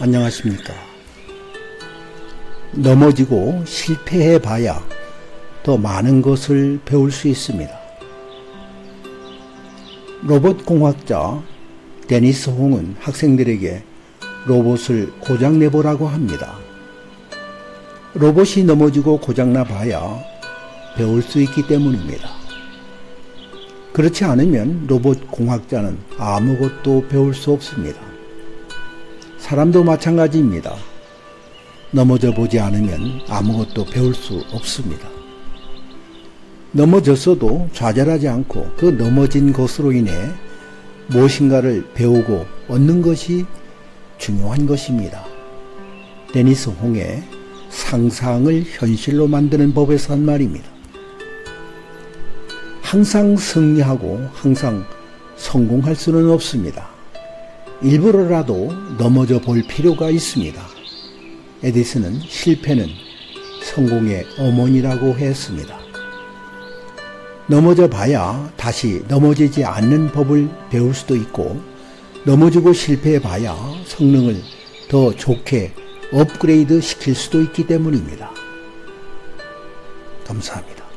안녕하십니까. 넘어지고 실패해 봐야 더 많은 것을 배울 수 있습니다. 로봇 공학자 데니스 홍은 학생들에게 로봇을 고장내보라고 합니다. 로봇이 넘어지고 고장나 봐야 배울 수 있기 때문입니다. 그렇지 않으면 로봇 공학자는 아무것도 배울 수 없습니다. 사람도 마찬가지입니다. 넘어져 보지 않으면 아무것도 배울 수 없습니다. 넘어졌어도 좌절하지 않고 그 넘어진 것으로 인해 무엇인가를 배우고 얻는 것이 중요한 것입니다. 데니스 홍의 상상을 현실로 만드는 법에서 한 말입니다. 항상 승리하고 항상 성공할 수는 없습니다. 일부러라도 넘어져 볼 필요가 있습니다. 에디슨은 실패는 성공의 어머니라고 했습니다. 넘어져 봐야 다시 넘어지지 않는 법을 배울 수도 있고, 넘어지고 실패해 봐야 성능을 더 좋게 업그레이드 시킬 수도 있기 때문입니다. 감사합니다.